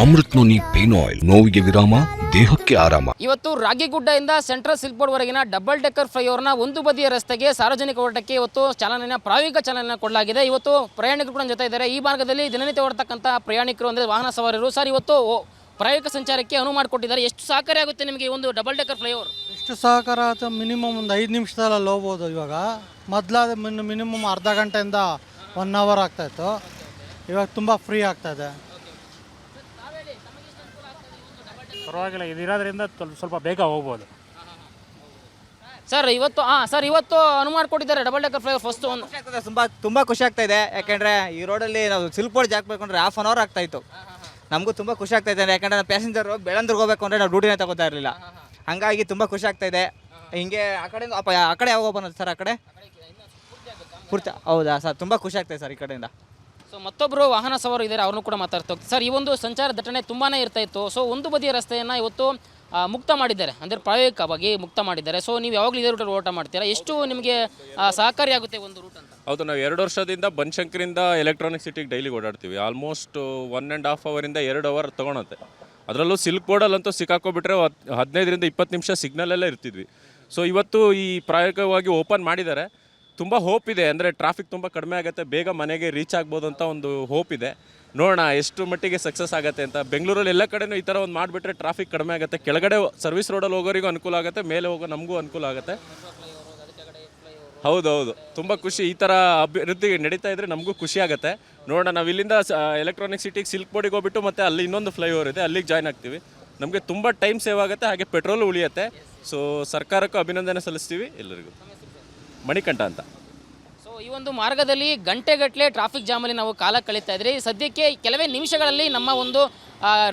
Amrit noni pain oil. ನೋವಿಗೆ ವಿರಾಮ ದೇಹಕ್ಕೆ ಆರಾಮ. ಇವತ್ತು ರಾಗಿಗುಡ್ಡದಿಂದ ಸೆಂಟ್ರಲ್ ಸಿಲ್ಕ್ ಬೋರ್ಡ್ ವರೆಗಿನ ಡಬಲ್ ಡೆಕ್ಕರ್ ಫ್ಲೈಓವರ್ನ ಒಂದು ಬದಿಯ ರಸ್ತೆಗೆ ಸಾರ್ವಜನಿಕ ಓಟಕ್ಕೆ ಇವತ್ತು ಚಾಲನೆಯ ಪ್ರಾಯೋಗಿಕ ಚಾಲನೆ ಕೊಡಲಾಗಿದೆ. ಇವತ್ತು ಪ್ರಯಾಣಿಕರು ಕೂಡ ಜೊತೆ ಇದ್ದಾರೆ. ಈ ಮಾರ್ಗದಲ್ಲಿ ದಿನನಿತ್ಯ ಓಡತಕ್ಕಂಥ ಪ್ರಯಾಣಿಕರು ಅಂದರೆ ವಾಹನ ಸವಾರರು ಸರ್ ಇವತ್ತು ಪ್ರಾಯೋಗಿಕ ಸಂಚಾರಕ್ಕೆ ಅನುವು ಮಾಡಿಕೊಟ್ಟಿದ್ದಾರೆ. ಎಷ್ಟು ಸಹಕಾರಿ ಆಗುತ್ತೆ ನಿಮಗೆ ಒಂದು ಡಬಲ್ ಡೆಕ್ಕರ್ ಫ್ಲೈಓವರ್? ಎಷ್ಟು ಸಹಕಾರ ಆಯ್ತು ಮಿನಿಮಮ್ ಒಂದು ಐದು ನಿಮಿಷದಲ್ಲಿ ಹೋಗ್ಬೋದು ಇವಾಗ. ಮೊದಲಾದ ಮಿನಿಮಮ್ ಅರ್ಧ ಗಂಟೆಯಿಂದ ಒನ್ ಅವರ್ ಆಗ್ತಾಯಿತ್ತು ಇವಾಗ ತುಂಬ ಫ್ರೀ ಆಗ್ತಾಯಿದೆ ಪರವಾಗಿಲ್ಲ ಇದಿರೋದ್ರಿಂದ ಸ್ವಲ್ಪ- ಸ್ವಲ್ಪ ಬೇಗ ಹೋಗ್ಬೋದು. ಸರ್ ಇವತ್ತು ಹಾಂ ಸರ್ ಇವತ್ತು ಅನುಮಾನ ಕೊಟ್ಟಿದ್ದಾರೆ ಡಬಲ್ ಡೆಕರ್ ಫ್ಲೈ ಫಸ್ಟ್ ಒಂದು ತುಂಬ ತುಂಬ ಖುಷಿ ಆಗ್ತಾ ಇದೆ. ಯಾಕೆಂದರೆ ಈ ರೋಡಲ್ಲಿ ನಾವು ಸಿಲ್ಪೋಡ್ ಬೋರ್ಡ್ ಜಾಕ್ಬೇಕು ಅಂದರೆ ಹಾಫ್ ಅನ್ ಅವರ್ ಆಗ್ತಾ ಇತ್ತು. ನಮಗೂ ತುಂಬ ಖುಷಿ ಆಗ್ತಾ ಇದೆ ಯಾಕಂದರೆ ನಾವು ಪ್ಯಾಸೆಂಜರು ಬೆಳಂದ್ರಿಗೆ ಹೋಗ್ಬೇಕು ಅಂದರೆ ನಾವು ಡ್ಯೂಟಿನೇ ತಗೋತಾ ಇರಲಿಲ್ಲ. ಹಂಗಾಗಿ ತುಂಬ ಖುಷಿ ಆಗ್ತಾ ಇದೆ. ಹಿಂಗೆ ಆ ಕಡೆಯಿಂದ ಅಪ್ಪ ಆ ಕಡೆ ಯಾವಾಗ ಓಪನ್ ಸರ್ ಆ ಕಡೆ? ಪೂರ್ತಿ ಹೌದಾ ಸರ್ ತುಂಬ ಖುಷಿ ಆಗ್ತಾಯಿದೆ ಸರ್ ಈ ಕಡೆಯಿಂದ. ಸೊ ಮತ್ತೊಬ್ಬರು ವಾಹನ ಸವಾರು ಇದ್ದಾರೆ ಅವ್ರನ್ನೂ ಕೂಡ ಮಾತಾಡ್ತಾ ಹೋಗ್ತಾರೆ ಸರ್ ಈ ಒಂದು ಸಂಚಾರ ದಟ್ಟಣೆ ತುಂಬಾ ಇರ್ತಾ ಇತ್ತು. ಸೊ ಒಂದು ಬದಿಯ ರಸ್ತೆಯನ್ನು ಇವತ್ತು ಮುಕ್ತ ಮಾಡಿದ್ದಾರೆ. ಅಂದರೆ ಪ್ರಾಯೋಗಿಕವಾಗಿ ಮುಕ್ತ ಮಾಡಿದ್ದಾರೆ. ಸೊ ನೀವು ಯಾವಾಗಲೂ ಇದೇ ರೂಟಲ್ಲಿ ಓಟ ಮಾಡ್ತೀರಾ? ಎಷ್ಟು ನಿಮಗೆ ಆ, ಸಹಕಾರಿಯಾಗುತ್ತೆ ಒಂದು ರೂಟ್ ಅಂತ? ಹೌದು ನಾವು ಎರಡು ವರ್ಷದಿಂದ ಬನಶಂಕರಿಂದ ಎಲೆಕ್ಟ್ರಾನಿಕ್ ಸಿಟಿಗೆ ಡೈಲಿ ಓಡಾಡ್ತೀವಿ. ಆಲ್ಮೋಸ್ಟ್ ಒನ್ ಆ್ಯಂಡ್ ಹಾಫ್ ಅವರಿಂದ ಎರಡು ಅವರ್ ತೊಗೊಳತ್ತೆ. ಅದರಲ್ಲೂ ಸಿಲ್ಕ್ ಬೋರ್ಡಲ್ಲಂತೂ ಸಿಕ್ಕಾಕೊಬಿಟ್ರೆ ಹದಿನೈದರಿಂದ ಇಪ್ಪತ್ತು ನಿಮಿಷ ಸಿಗ್ನಲಲ್ಲೇ ಇರ್ತಿದ್ವಿ. ಸೊ ಇವತ್ತು ಈ ಪ್ರಾಯೋಗಿಕವಾಗಿ ಓಪನ್ ಮಾಡಿದ್ದಾರೆ. ತುಂಬ ಹೋಪ್ ಇದೆ. ಅಂದರೆ ಟ್ರಾಫಿಕ್ ತುಂಬ ಕಡಿಮೆ ಆಗುತ್ತೆ. ಬೇಗ ಮನೆಗೆ ರೀಚ್ ಆಗ್ಬೋದು ಅಂತ ಒಂದು ಹೋಪ್ ಇದೆ. ನೋಡೋಣ ಎಷ್ಟು ಮಟ್ಟಿಗೆ ಸಕ್ಸಸ್ ಆಗುತ್ತೆ ಅಂತ. ಬೆಂಗಳೂರಲ್ಲಿ ಎಲ್ಲ ಕಡೆನೂ ಈ ಥರ ಒಂದು ಮಾಡಿಬಿಟ್ರೆ ಟ್ರಾಫಿಕ್ ಕಡಿಮೆ ಆಗುತ್ತೆ. ಕೆಳಗಡೆ ಸರ್ವಿಸ್ ರೋಡಲ್ಲಿ ಹೋಗೋರಿಗೂ ಅನುಕೂಲ ಆಗುತ್ತೆ. ಮೇಲೆ ಹೋಗೋ ನಮಗೂ ಅನುಕೂಲ ಆಗುತ್ತೆ. ಹೌದೌದು. ತುಂಬ ಖುಷಿ. ಈ ಥರ ಅಭಿವೃದ್ಧಿ ನಡೀತಾ ಇದ್ರೆ ನಮಗೂ ಖುಷಿ ಆಗುತ್ತೆ. ನೋಡೋಣ, ನಾವು ಇಲ್ಲಿಂದ ಎಲೆಕ್ಟ್ರಾನಿಕ್ ಸಿಟಿಗೆ ಸಿಲ್ಕ್ ಬೋರ್ಡಿಗೆ ಹೋಗ್ಬಿಟ್ಟು ಮತ್ತೆ ಅಲ್ಲಿ ಇನ್ನೊಂದು ಫ್ಲೈಓವರ್ ಇದೆ. ಅಲ್ಲಿಗೆ ಜಾಯ್ನ್ ಆಗ್ತೀವಿ. ನಮಗೆ ತುಂಬ ಟೈಮ್ ಸೇವ್ ಆಗುತ್ತೆ. ಹಾಗೆ ಪೆಟ್ರೋಲ್ ಉಳಿಯುತ್ತೆ. ಸೊ ಸರ್ಕಾರಕ್ಕೂ ಅಭಿನಂದನೆ ಸಲ್ಲಿಸ್ತೀವಿ. ಎಲ್ಲರಿಗೂ. ಮಣಿಕಂಠ ಅಂತ. ಈ ಒಂದು ಮಾರ್ಗದಲ್ಲಿ ಗಂಟೆಗಟ್ಟಲೆ ಟ್ರಾಫಿಕ್ ಜಾಮಲ್ಲಿ ನಾವು ಕಾಲ ಕಳೀತಾ ಇದ್ರಿ. ಸದ್ಯಕ್ಕೆ ಕೆಲವೇ ನಿಮಿಷಗಳಲ್ಲಿ ನಮ್ಮ ಒಂದು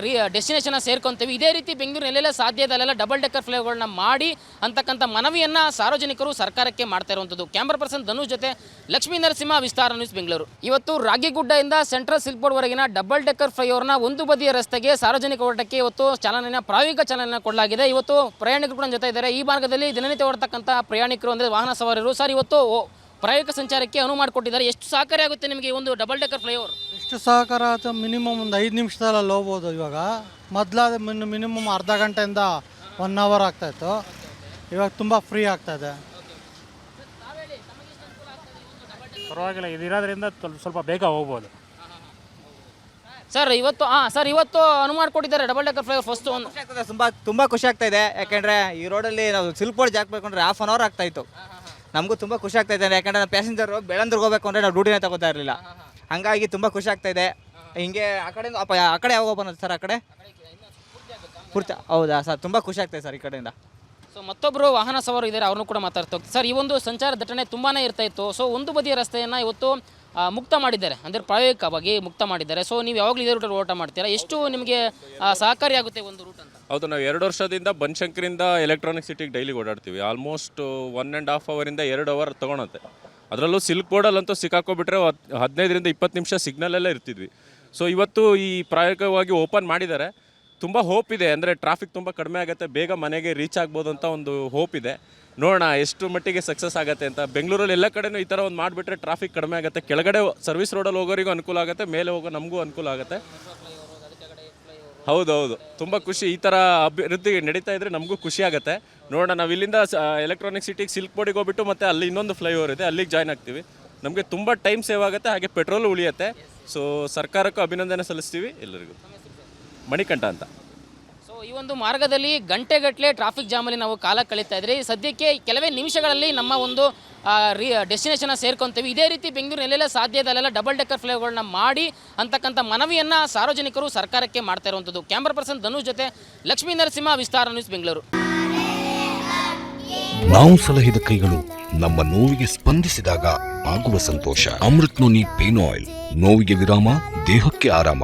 ರೀ ರಿ ಡೆಸ್ಟಿನೇಷನ್ ಸೇರ್ಕೊಂತೀವಿ. ಇದೇ ರೀತಿ ಬೆಂಗಳೂರಿನಲ್ಲೆಲ್ಲ ಸಾಧ್ಯ ಡಬಲ್ ಡೆಕ್ಕರ್ ಫ್ಲೈಗಳನ್ನ ಮಾಡಿ ಅಂತಕ್ಕಂಥ ಮನವಿಯನ್ನು ಸಾರ್ವಜನಿಕರು ಸರ್ಕಾರಕ್ಕೆ ಮಾಡ್ತಾ ಇರುವಂಥದ್ದು. ಕ್ಯಾಮ್ರಾ ಪರ್ಸನ್ ಧನುಷ್ ಜೊತೆ ಲಕ್ಷ್ಮೀ ನರಸಿಂಹ, ವಿಸ್ತಾರ ನ್ಯೂಸ್ ಬೆಂಗಳೂರು. ಇವತ್ತು ರಾಗಿಗುಡ್ಡದಿಂದ ಸೆಂಟ್ರಲ್ ಸಿಲ್ಕ್ ಬೋರ್ಡ್ ವರೆಗಿನ ಡಬಲ್ ಡೆಕ್ಕರ್ ಫ್ಲೈಓವರ್ನ ಒಂದು ಬದಿಯ ರಸ್ತೆಗೆ ಸಾರ್ವಜನಿಕ ಓಟಕ್ಕೆ ಇವತ್ತು ಚಾಲನೆಯ ಪ್ರಾಯೋಗಿಕ ಚಾಲನೆ ಕೊಡಲಾಗಿದೆ. ಇವತ್ತು ಪ್ರಯಾಣಿಕರು ಕೂಡ ಜೊತೆ ಇದ್ದಾರೆ. ಈ ಮಾರ್ಗದಲ್ಲಿ ದಿನನಿತ್ಯ ಓಡತಕ್ಕಂಥ ಪ್ರಯಾಣಿಕರು ಅಂದರೆ ವಾಹನ ಸವಾರರು. ಸರ್, ಇವತ್ತು ಪ್ರಾಯೋಗಿಕ ಸಂಚಾರಕ್ಕೆ ಅನುವು ಮಾಡಿಕೊಟ್ಟಿದ್ದಾರೆ. ಎಷ್ಟು ಸಹಕಾರಿ ಆಗುತ್ತೆ ನಿಮಗೆ ಈ ಒಂದು ಡಬಲ್ ಡೆಕರ್ ಫ್ಲೈಓವರ್ ಎಷ್ಟು ಸಹಕಾರ ಆಯ್ತು ಮಿನಿಮಮ್ ಒಂದು ಐದು ನಿಮಿಷದಲ್ಲಿ ಹೋಗ್ಬೋದು ಇವಾಗ. ಮೊದಲಾದ ಮಿನಿಮಮ್ ಅರ್ಧ ಗಂಟೆಯಿಂದ ಒನ್ ಅವರ್ ಆಗ್ತಾಯಿತ್ತು ಇವಾಗ ತುಂಬ ಫ್ರೀ ಆಗ್ತಾಯಿದೆ ಪರವಾಗಿಲ್ಲ ಇದಿರೋದ್ರಿಂದ ಸ್ವಲ್ಪ- ಸ್ವಲ್ಪ ಬೇಗ ಹೋಗ್ಬೋದು. ಸರ್ ಇವತ್ತು ಹಾಂ ಸರ್ ಇವತ್ತು ಅನುವು ಮಾಡಿಕೊಟ್ಟಿದ್ದಾರೆ ಡಬಲ್ ಡೆಕರ್ ಫ್ಲೈಓವರ್ ಫಸ್ಟ್ ಒಂದು ತುಂಬ ತುಂಬ ಖುಷಿ ಆಗ್ತಾ ಇದೆ. ಯಾಕೆಂದರೆ ಈ ರೋಡಲ್ಲಿ ನಾವು ಸಿಲ್ಪೋಡ್ ಬೋರ್ಡ್ ಬೇಕಂದ್ರೆ ಅಂದರೆ ಹಾಫ್ ಅನ್ ಅವರ್ ಆಗ್ತಾ ಇತ್ತು. ನಮಗೂ ತುಂಬ ಖುಷಿ ಆಗ್ತಾ ಇದೆ ಯಾಕಂದರೆ ನಾವು ಪ್ಯಾಸೆಂಜರು ಬೆಳಂದ್ರಿಗೆ ಹೋಗ್ಬೇಕು ಅಂದರೆ ನಾವು ಡ್ಯೂಟಿನೇ ತಗೋತಾ ಇರಲಿಲ್ಲ. ಹಂಗಾಗಿ ತುಂಬ ಖುಷಿ ಆಗ್ತಾ ಇದೆ. ಹಿಂಗೆ ಆ ಕಡೆಯಿಂದ ಅಪ್ಪ ಆ ಕಡೆ ಯಾವಾಗ ಬಂದ ಸರ್ ಆ ಕಡೆ? ಪೂರ್ತಿ ಹೌದಾ ಸರ್? ತುಂಬ ಖುಷಿ ಆಗ್ತಾಯಿದೆ ಸರ್ ಈ ಕಡೆಯಿಂದ. ಸೊ ಮತ್ತೊಬ್ಬರು ವಾಹನ ಸವಾರು ಇದ್ದಾರೆ ಅವ್ರನ್ನೂ ಕೂಡ ಮಾತಾಡ್ತಾ ಹೋಗ್ತೀವಿ ಸರ್ ಈ ಒಂದು ಸಂಚಾರ ದಟ್ಟಣೆ ತುಂಬಾ ಇರ್ತಾ ಇತ್ತು. ಸೊ ಒಂದು ಬದಿಯ ರಸ್ತೆಯನ್ನು ಇವತ್ತು ಮುಕ್ತ ಮಾಡಿದ್ದಾರೆ. ಅಂದರೆ ಪ್ರಾಯೋಗಿಕವಾಗಿ ಮುಕ್ತ ಮಾಡಿದ್ದಾರೆ. ಸೊ ನೀವು ಯಾವಾಗಲೂ ಇದೇ ರೂಟಲ್ಲಿ ಓಟ ಮಾಡ್ತೀರಾ? ಎಷ್ಟು ನಿಮಗೆ ಸಹಕಾರಿಯಾಗುತ್ತೆ ಒಂದು ರೂಟ್ ಅಂತ? ಹೌದು, ನಾವು ಎರಡು ವರ್ಷದಿಂದ ಬನಶಂಕರಿಂದ ಎಲೆಕ್ಟ್ರಾನಿಕ್ ಸಿಟಿಗೆ ಡೈಲಿ ಓಡಾಡ್ತೀವಿ. ಆಲ್ಮೋಸ್ಟ್ ಒನ್ ಆ್ಯಂಡ್ ಹಾಫ್ ಅವರಿಂದ ಎರಡು ಅವರ್ ತೊಗೊಳತ್ತೆ. ಅದರಲ್ಲೂ ಸಿಲ್ಕ್ ಬೋರ್ಡಲ್ಲಂತೂ ಸಿಕ್ಕಾಕೊಬಿಟ್ರೆ ಹದಿನೈದರಿಂದ ಇಪ್ಪತ್ತು ನಿಮಿಷ ಸಿಗ್ನಲಲ್ಲೇ ಇರ್ತಿದ್ವಿ. ಸೊ ಇವತ್ತು ಈ ಪ್ರಾಯೋಗಿಕವಾಗಿ ಓಪನ್ ಮಾಡಿದ್ದಾರೆ. ತುಂಬ ಹೋಪ್ ಇದೆ. ಅಂದರೆ ಟ್ರಾಫಿಕ್ ತುಂಬ ಕಡಿಮೆ ಆಗುತ್ತೆ. ಬೇಗ ಮನೆಗೆ ರೀಚ್ ಆಗ್ಬೋದು ಅಂತ ಒಂದು ಹೋಪ್ ಇದೆ. ನೋಡೋಣ, ಎಷ್ಟು ಮಟ್ಟಿಗೆ ಸಕ್ಸಸ್ ಆಗುತ್ತೆ ಅಂತ. ಬೆಂಗಳೂರಲ್ಲಿ ಎಲ್ಲ ಕಡೆನೂ ಈ ಥರ ಒಂದು ಮಾಡಿಬಿಟ್ರೆ ಟ್ರಾಫಿಕ್ ಕಡಿಮೆ ಆಗುತ್ತೆ. ಕೆಳಗಡೆ ಸರ್ವಿಸ್ ರೋಡಲ್ಲಿ ಹೋಗೋರಿಗೂ ಅನುಕೂಲ ಆಗುತ್ತೆ. ಮೇಲೆ ಹೋಗೋ ನಮಗೂ ಅನುಕೂಲ ಆಗುತ್ತೆ. ಹೌದೌದು. ತುಂಬ ಖುಷಿ. ಈ ಥರ ಅಭಿವೃದ್ಧಿ ನಡೀತಾ ಇದ್ರೆ ನಮಗೂ ಖುಷಿ ಆಗುತ್ತೆ. ನೋಡೋಣ, ನಾವು ಇಲ್ಲಿಂದ ಎಲೆಕ್ಟ್ರಾನಿಕ್ ಸಿಟಿಗೆ ಸಿಲ್ಕ್ ಬೋರ್ಡಿಗೆ ಹೋಗ್ಬಿಟ್ಟು ಮತ್ತೆ ಅಲ್ಲಿ ಇನ್ನೊಂದು ಫ್ಲೈಓವರ್ ಇದೆ, ಅಲ್ಲಿಗೆ ಜಾಯ್ನ್ ಆಗ್ತೀವಿ. ನಮಗೆ ತುಂಬ ಟೈಮ್ ಸೇವ್ ಆಗುತ್ತೆ, ಹಾಗೆ ಪೆಟ್ರೋಲ್ ಉಳಿಯುತ್ತೆ. ಸೊ ಸರ್ಕಾರಕ್ಕೂ ಅಭಿನಂದನೆ ಸಲ್ಲಿಸ್ತೀವಿ ಎಲ್ಲರಿಗೂ ಮಣಿಕಂಠ ಅಂತ. ಈ ಒಂದು ಮಾರ್ಗದಲ್ಲಿ ಗಂಟೆಗಟ್ಟಲೆ ಟ್ರಾಫಿಕ್ ಜಾಮಲ್ಲಿ ನಾವು ಕಾಲ ಕಳೀತಾ ಇದ್ರಿ. ಸದ್ಯಕ್ಕೆ ಕೆಲವೇ ನಿಮಿಷಗಳಲ್ಲಿ ನಮ್ಮ ಒಂದು ಡೆಸ್ಟಿನೇಷನ್ ಸೇರ್ಕೊಂತೀವಿ. ಇದೇ ರೀತಿ ಬೆಂಗಳೂರಿನಲ್ಲೆಲ್ಲ ಇದೆ. ಡಬಲ್ ಡೆಕ್ಕರ್ ಫ್ಲೈಗಳನ್ನ ಮಾಡಿ ಅಂತಕ್ಕಂಥ ಮನವಿಯನ್ನು ಸಾರ್ವಜನಿಕರು ಸರ್ಕಾರಕ್ಕೆ ಮಾಡ್ತಾ ಇರುವಂಥದ್ದು. ಕ್ಯಾಮ್ರಾ ಪರ್ಸನ್ ಧನುಷ್ ಜೊತೆ ಲಕ್ಷ್ಮೀ ನರಸಿಂಹ, ವಿಸ್ತಾರ ನ್ಯೂಸ್ ಬೆಂಗಳೂರು. ನಾವು ಸಲಹಿದ ಕೈಗಳು ನಮ್ಮ ನೋವಿಗೆ ಸ್ಪಂದಿಸಿದಾಗ ಆಗುವ ಸಂತೋಷ. Amrut noni pain oil. ನೋವಿಗೆ ವಿರಾಮ, ದೇಹಕ್ಕೆ ಆರಾಮ.